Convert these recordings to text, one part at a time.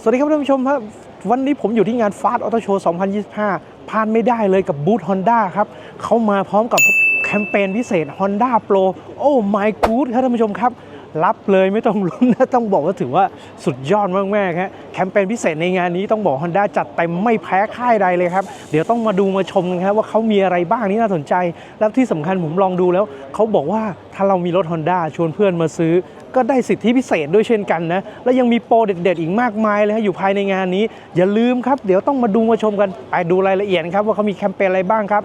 สวัสดีครับท่านผู้ชมครับวันนี้ผมอยู่ที่งานฟาสต์ออโตโชว์2025พลาดไม่ได้เลยกับบูธ Honda ครับเขามาพร้อมกับแคมเปญพิเศษ Honda Pro โอ้ my good ครับท่านผู้ชมครับ รับเลยไม่ต้องลุ้นนะต้องบอกว่าถือว่าสุดยอดมากๆครับแคมเปญพิเศษในงานนี้ต้องบอก Honda จัดเต็มไม่แพ้ค่ายใดเลยครับ เดี๋ยวต้องมาดูมาชมกันครับว่าเขามีอะไรบ้างที่น่าสนใจ แล้วที่สำคัญผมลองดูแล้วเขาบอกว่าถ้าเรามีรถ Honda ชวนเพื่อนมาซื้อ ก็ได้สิทธิพิเศษด้วยเช่นกันนะ และยังมีโปรเด็ดๆ อีกมากมายเลยฮะอยู่ภายในงานนี้ อย่าลืมครับ เดี๋ยวต้องมาดูมาชมกันไปดูรายละเอียดครับว่าเขามีแคมเปญอะไรบ้างครับ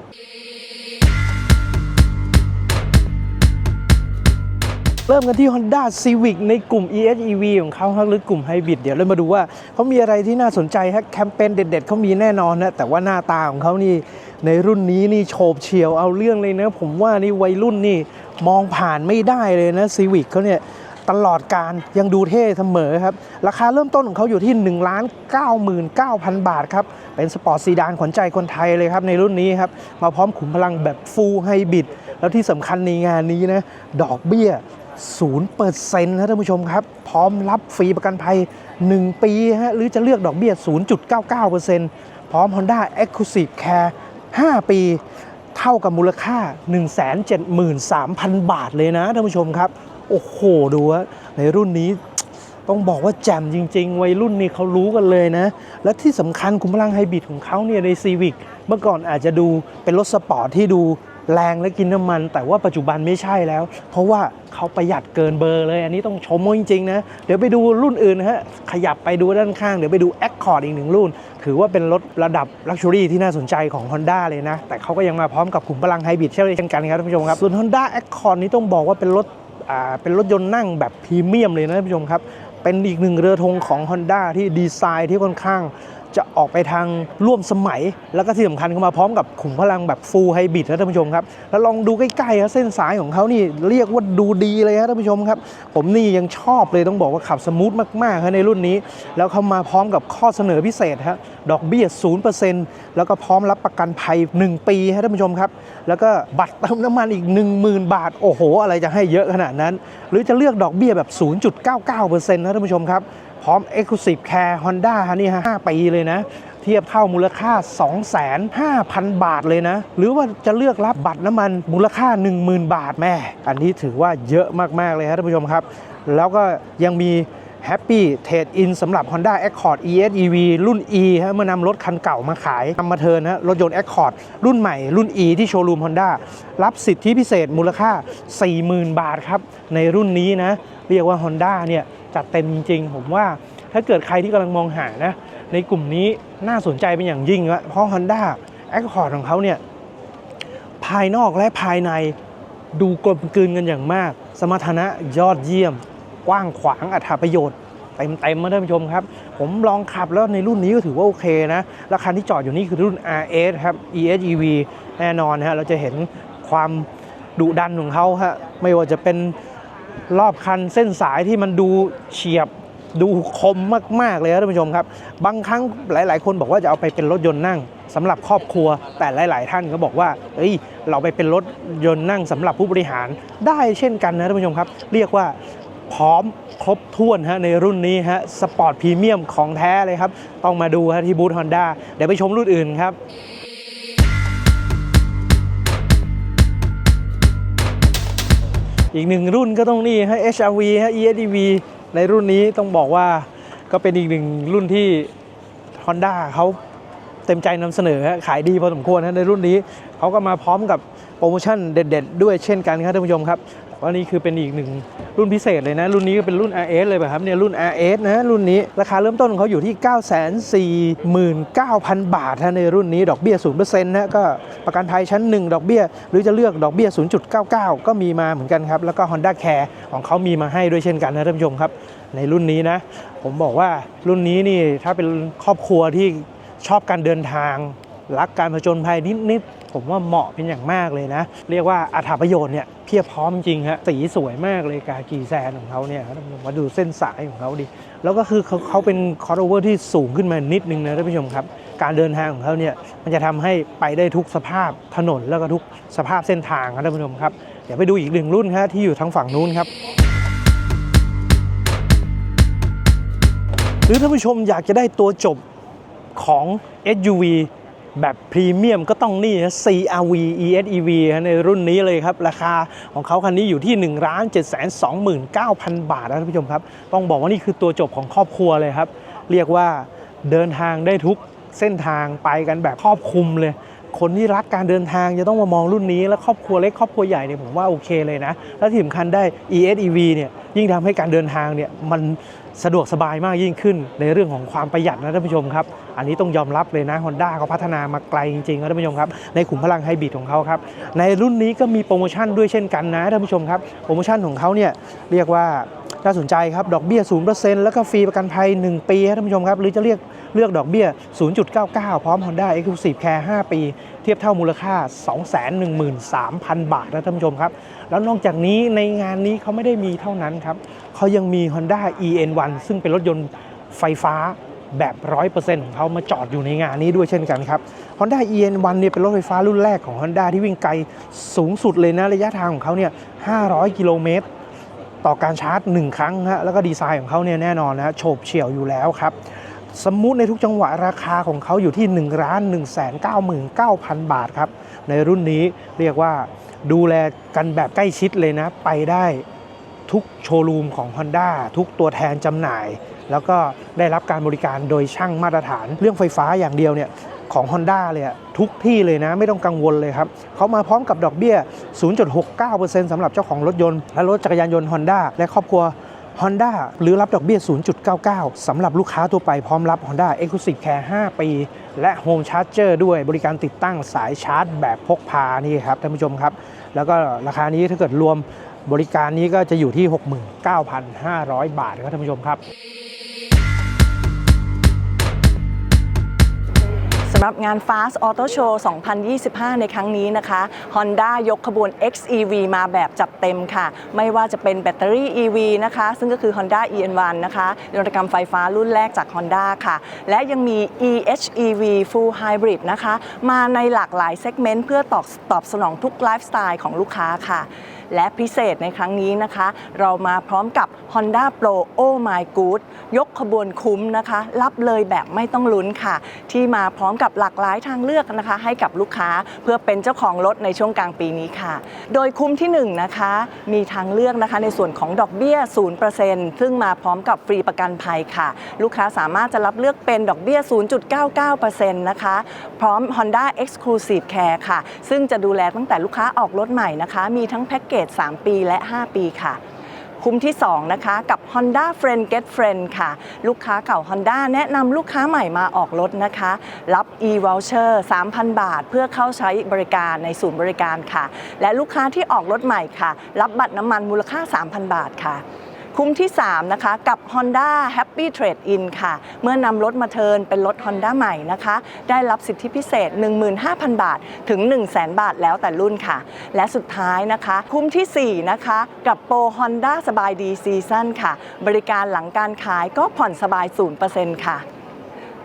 เริ่มกันที่ Honda Civic ในกลุ่ม EHEV ของเขาหรือกลุ่มไฮบริดเดี๋ยวเรามาดูว่าเขามีอะไรที่น่าสนใจครับแคมเปญเด็ดๆเขามีแน่นอนนะแต่ว่าหน้าตาของเขานี่ในรุ่นนี้นี่โฉบเฉียวเอาเรื่องเลยนะ ผมว่านี่วัยรุ่นนี่มองผ่านไม่ได้เลยนะ Civic เขาเนี่ย ตลอดการยังดูเท่เสมอครับ ราคาเริ่มต้นของเขาอยู่ที่ 1 9 9 0 0 0 บาทครับ เป็นสปอร์ตซีดานขวัญใจคนไทยเลยครับในรุ่นนี้ครับ มาพร้อมขุมพลังแบบฟูลไฮบริดแล้วที่สำคัญในงานนี้นะ ดอกเบี้ย0%นะท่านผู้ชมครับ พร้อมรับฟรีประกันภัย 1 ปีฮะหรือจะเลือกดอกเบี้ย 0.99%พร้อม Honda Exclusive Care 5 ปีเท่ากับมูลค่า 173,000 บาทเลยนะท่านผู้ชมครับ โอ้โห ดูว่าในรุ่นนี้ต้องบอกว่าแจ่มจริง ๆ วัยรุ่นนี่เขารู้กันเลยนะ และที่สำคัญคุมพลังไฮบริดของเขาเนี่ยในซีวิกเมื่อก่อนอาจจะดูเป็นรถสปอร์ตที่ดูแรงและกินน้ำมัน แต่ว่าปัจจุบันไม่ใช่แล้ว เพราะว่าเขาประหยัดเกินเบอร์เลย อันนี้ต้องชมเขาจริง ๆ นะ เดี๋ยวไปดูรุ่นอื่นนะฮะ ขยับไปดูด้านข้าง เดี๋ยวไปดู Accord อีกหนึ่งรุ่น ถือว่าเป็นรถระดับลักชัวรี่ที่น่าสนใจของ Honda เลยนะ แต่เขาก็ยังมาพร้อมกับขุมพลังไฮบริดเช่นกันครับท่านผู้ชมครับ ส่วน Honda Accord นี้ต้องบอกว่าเป็นรถอ่า เป็นรถยนต์นั่งแบบพรีเมียมเลยนะท่านผู้ชมครับ เป็นอีกหนึ่งเรือธงของ Honda ที่ดีไซน์ที่ค่อนข้าง จะออกไปทางร่วมสมัย แล้วก็ที่สำคัญเข้ามาพร้อมกับขุมพลังแบบฟูลไฮบริดนะท่านผู้ชมครับ แล้วลองดูใกล้ๆครับเส้นสายของเขานี่เรียกว่าดูดีเลยครับท่านผู้ชมครับ ผมนี่ยังชอบเลยต้องบอกว่าขับสมูทมากๆครับในรุ่นนี้ แล้วเขามาพร้อมกับข้อเสนอพิเศษฮะดอกเบี้ย 0%แล้วก็พร้อมรับประกันภัย 1 ปีครับท่านผู้ชมครับ แล้วก็บัตรเติมน้ำมันอีก 10,000 บาท โอ้โห อะไรจะให้เยอะขนาดนั้น หรือจะเลือกดอกเบี้ยแบบ 0.99%นะท่านผู้ชมครับ พร้อม Exclusive Care Honda ฮะนี่ฮะ5ปีเลยนะ เทียบเท่ามูลค่า 25,000 บาทเลยนะ หรือว่าจะเลือกรับบัตรน้ำมันมูลค่า 10,000 บาทแม่ อันนี้ถือว่าเยอะมาก ๆ เลยครับท่านผู้ชมครับ แล้วก็ยังมี Happy Trade In สำหรับ Honda Accord ESEV รุ่น E ฮะเมื่อนำรถคันเก่ามาขายนำมาเทิร์นฮะรถยนต์ Accord รุ่นใหม่รุ่น E ที่โชว์รูม Honda รับสิทธิพิเศษมูลค่า 40,000 บาทครับ ในรุ่นนี้นะ เรียกว่า Honda เนี่ย จัดเต็มจริง ๆ ผมว่าถ้าเกิดใครที่กำลังมองหานะ ในกลุ่มนี้น่าสนใจเป็นอย่างยิ่งวะเพราะ Honda Accord ของเขาเนี่ย ภายนอกและภายในดูกลมกลืนกันอย่างมาก สมรรถนะยอดเยี่ยม กว้างขวางอัถประโยชน์เต็มเต็มมาท่านผู้ชมครับ ผมลองขับแล้วในรุ่นนี้ก็ถือว่าโอเคนะ ราคาที่จอดอยู่นี่คือรุ่น RS ครับ ESEV แน่นอนฮะเราจะเห็นความดุดันของเขาฮะไม่ว่าจะเป็น รอบคันเส้นสายที่มันดูเฉียบดูคมมากๆเลยครับท่านผู้ชมครับ บางครั้งหลาย ๆ คนบอกว่าจะเอาไปเป็นรถยนต์นั่งสำหรับครอบครัว แต่หลาย ๆ ท่านก็บอกว่า เอ้ย เราไปเป็นรถยนต์นั่งสำหรับผู้บริหารได้เช่นกันนะท่านผู้ชมครับ เรียกว่าพร้อมครบถ้วนฮะในรุ่นนี้ฮะสปอร์ตพรีเมียมของแท้เลยครับ ต้องมาดูฮะที่บูธฮอนด้าเดี๋ยวไปชมรุ่นอื่นครับ อีกหนึ่งรุ่นก็ต้องนี่ฮะ HRV ฮะ ESDV ในรุ่นนี้ต้องบอกว่าก็เป็นอีกหนึ่งรุ่นที่ Honda เขาเต็มใจนำเสนอฮะขายดีพอสมควรนะในรุ่นนี้เขาก็มาพร้อมกับโปรโมชั่นเด็ด ๆ ด้วยเช่นกันครับท่านผู้ชมครับ ว่านี่คือเป็นอีกหนึ่งรุ่นพิเศษเลยนะ รุ่นนี้ก็เป็นรุ่น RS เลยแบบครับเนี่ยรุ่น RS นะรุ่นนี้ราคาเริ่มต้นของเขาอยู่ที่ 949,000 บาทฮะในรุ่นนี้ดอกเบี้ย0%นะก็ประกันภัยชั้น 1 ดอกเบี้ย หรือจะเลือกดอกเบี้ย 0.99 ก็มีมาเหมือนกันครับ แล้วก็ Honda Care ของเขามีมาให้ด้วยเช่นกันนะท่านผู้ชมครับ ในรุ่นนี้นะ ผมบอกว่ารุ่นนี้นี่ถ้าเป็นครอบครัวที่ชอบการเดินทาง รักการผจญภัยนิดๆผมว่าเหมาะเป็นอย่างมากเลยนะ เรียกว่าอัถประโยชน์เนี่ยเพียบพร้อมจริงฮะสีสวยมากเลยกากีแซนของเขาเนี่ยครับมาดูเส้นสายของเขาดิ แล้วก็คือเขาเขาเป็นคอร์ o เวอร์ที่สูงขึ้นมานิดนึงนะท่านผู้ชมครับ การเดินทางของเขาเนี่ยมันจะทำให้ไปได้ทุกสภาพถนนแล้วก็ทุกสภาพเส้นทางครับท่านผู้ชมครับเดี๋ยวไปดูอีกหนึ่งรุ่นฮะที่อยู่ทางฝั่งนู้นครับหรือท่านผู้ชมอยากจะได้ตัวจบของ SUV แบบพรีเมียมก็ต้องนี่นะ CRV ESEV ในรุ่นนี้เลยครับ ราคาของเขาคันนี้อยู่ที่1 7 2 9 0 0 0บาทนะท่านผู้ชมครับ ต้องบอกว่านี่คือตัวจบของครอบครัวเลยครับ เรียกว่าเดินทางได้ทุกเส้นทางไปกันแบบครอบคลุมเลย คนที่รักการเดินทางจะต้องมามองรุ่นนี้ แล้วครอบครัวเล็กครอบครัวใหญ่เนี่ยผมว่าโอเคเลยนะ แล้วที่สำคัญได้ ESEV เนี่ย ยิ่งทำให้การเดินทางเนี่ยมันสะดวกสบายมากยิ่งขึ้น ในเรื่องของความประหยัดนะท่านผู้ชมครับ อันนี้ต้องยอมรับเลยนะ Honda เขาพัฒนามาไกลจริงๆนะท่านผู้ชมครับ ในขุมพลังไฮบริดของเขาครับ ในรุ่นนี้ก็มีโปรโมชั่นด้วยเช่นกันนะท่านผู้ชมครับ โปรโมชั่นของเขาเนี่ยเรียกว่า น่าสนใจครับ ดอกเบี้ย 0%แล้วก็ฟรีประกันภัย 1 ปีท่านผู้ชมครับ หรือจะเรียกเลือกดอกเบี้ย 0.99 พร้อม Honda Exclusive Care 5 ปี เทียบเท่ามูลค่า 213,000 บาทนะท่านผู้ชมครับ แล้วนอกจากนี้ในงานนี้เขาไม่ได้มีเท่านั้นครับเขายังมี Honda EN1 ซึ่งเป็นรถยนต์ไฟฟ้าแบบ 100%ของเขามาจอดอยู่ในงานนี้ด้วยเช่นกันครับ Honda EN1 เนี่ยเป็นรถไฟฟ้ารุ่นแรกของ Honda ที่วิ่งไกลสูงสุดเลยนะระยะทางของเขาเนี่ย 500 กิโลเมตร ต่อการชาร์จ 1 ครั้งฮะแล้วก็ดีไซน์ของเขาเนี่ยแน่นอนนะโฉบเฉี่ยวอยู่แล้วครับ สมมุติในทุกจังหวะราคาของเขาอยู่ที่1ล้าน1 9 9 0 0 0 บาทครับ ในรุ่นนี้เรียกว่าดูแลกันแบบใกล้ชิดเลยนะ ไปได้ทุกโชว์รูมของ Honda ทุกตัวแทนจำหน่าย แล้วก็ได้รับการบริการโดยช่างมาตรฐาน เรื่องไฟฟ้าอย่างเดียวเนี่ย ของ Honda เลยทุกที่เลยนะไม่ต้องกังวลเลยครับเขามาพร้อมกับดอกเบี้ย 0.69%สำหรับเจ้าของรถยนต์ และรถจักรยานยนต์ Honda และครอบครัว Honda หรือรับดอกเบี้ย 0.99 สำหรับลูกค้าตัวไปพร้อมรับ Honda Exclusive Care 5 ปี และ Home Charger ด้วยบริการติดตั้งสายชาร์จแบบพกพานี่ครับท่านผู้ชมครับ แล้วก็ราคานี้ถ้าเกิดรวมบริการนี้ก็จะอยู่ที่ 69,500 บาทครับท่านผู้ชมครับำหรับงาน Fast Auto Show 2025 ในครั้งนี้นะคะ Honda ยกขบวน XEV มาแบบจัดเต็มค่ะ ไม่ว่าจะเป็นแบตเตอรี่ EV นะคะ ซึ่งก็คือ Honda EN1 นะคะนวัตกรรมไฟฟ้ารุ่นแรกจาก Honda ค่ะ และยังมี EHEV Full Hybrid นะคะ มาในหลากหลายเซกเมนต์เพื่อตอบตอบสนองทุกไลฟ์สไตล์ของลูกค้าค่ะ และพิเศษในครั้งนี้นะคะ เรามาพร้อมกับ Honda Pro Oh My Good ยกขบวนคุ้มนะคะ รับเลยแบบไม่ต้องลุ้นค่ะ ที่มาพร้อมกับหลากหลายทางเลือกนะคะ ให้กับลูกค้าเพื่อเป็นเจ้าของรถในช่วงกลางปีนี้ค่ะ โดยคุ้มที่1นะคะมีทางเลือกนะคะในส่วนของดอกเบี้ย 0%ซึ่งมาพร้อมกับฟรีประกันภัยค่ะ ลูกค้าสามารถจะรับเลือกเป็นดอกเบี้ย 0.99%นะคะ พร้อม Honda Exclusive Care ค่ะ ซึ่งจะดูแลตั้งแต่ลูกค้าออกรถใหม่นะคะ มีทั้งแพ็กเกจ3 ปี และ 5 ปีค่ะ คุ้มที่ 2 นะคะ กับ Honda Friend Get Friend ค่ะ ลูกค้าเก่า Honda แนะนำลูกค้าใหม่มาออกรถนะคะ รับ e-voucher 3,000 บาท เพื่อเข้าใช้บริการในศูนย์บริการค่ะ และลูกค้าที่ออกรถใหม่ค่ะ รับบัตรน้ำมันมูลค่า 3,000 บาทค่ะ คุ้มที่ 3 นะคะ กับ Honda Happy Trade In ค่ะ เมื่อนำรถมาเทินเป็นรถ Honda ใหม่นะคะ ได้รับสิทธิพิเศษ 15,000 บาทถึง 100,000 บาทแล้วแต่รุ่นค่ะ และสุดท้ายนะคะ คุ้มทีสี่4 นะคะ กับโปร Honda สบายดีซีซั่นค่ะ บริการหลังการขายก็ผ่อนสบาย 0%ค่ะ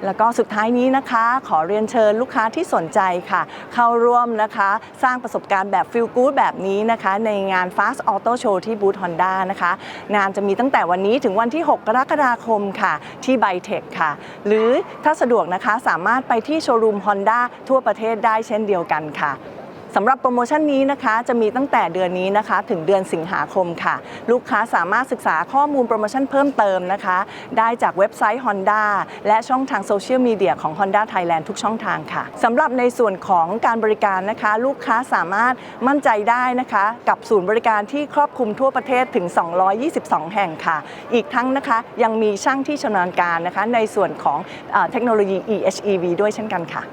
แล้วก็สุดท้ายนี้นะคะ ขอเรียนเชิญลูกค้าที่สนใจค่ะ เข้าร่วมนะคะ สร้างประสบการณ์แบบฟิลกู๊ดแบบนี้นะคะ ในงาน Fast Auto Show ที่บูธ Honda นะคะ งานจะมีตั้งแต่วันนี้ถึงวันที่ 6 กรกฎาคมค่ะ ที่ไบเทคค่ะ หรือถ้าสะดวกนะคะสามารถไปที่โชว์รูม Honda ทั่วประเทศได้เช่นเดียวกันค่ะ สำหรับโปรโมชั่นนี้นะคะจะมีตั้งแต่เดือนนี้นะคะถึงเดือนสิงหาคมค่ะ ลูกค้าสามารถศึกษาข้อมูลโปรโมชั่นเพิ่มเติมนะคะ ได้จากเว็บไซต์ Honda และช่องทางโซเชียลมีเดียของ Honda Thailand ทุกช่องทางค่ะสำหรับในส่วนของการบริการนะคะ ลูกค้าสามารถมั่นใจได้นะคะ กับศูนย์บริการที่ครอบคลุมทั่วประเทศถึง 222 แห่งค่ะ อีกทั้งนะคะยังมีช่างที่ชำนาญการนะคะ ในส่วนของเออเทคโนโลยี EHEV ด้วยเช่นกันค่ะ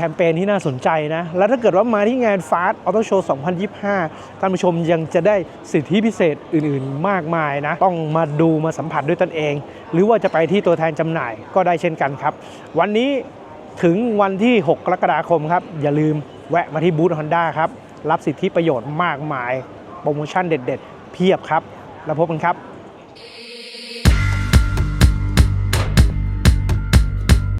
คมเปญที่น่าสนใจนะ แล้วถ้าเกิดว่ามาที่งาน Fast Auto Show 2025 ท่านผู้ชมยังจะได้สิทธิพิเศษอื่นๆ มากมายนะ ต้องมาดูมาสัมผัสด้วยตนเอง หรือว่าจะไปที่ตัวแทนจำหน่ายก็ได้เช่นกันครับ วันนี้ถึงวันที่ 6 กรกฎาคมครับ อย่าลืมแวะมาที่บูธ Honda ครับ รับสิทธิประโยชน์มากมาย โปรโมชั่นเด็ด ๆ เพียบครับ แล้วพบกันครับ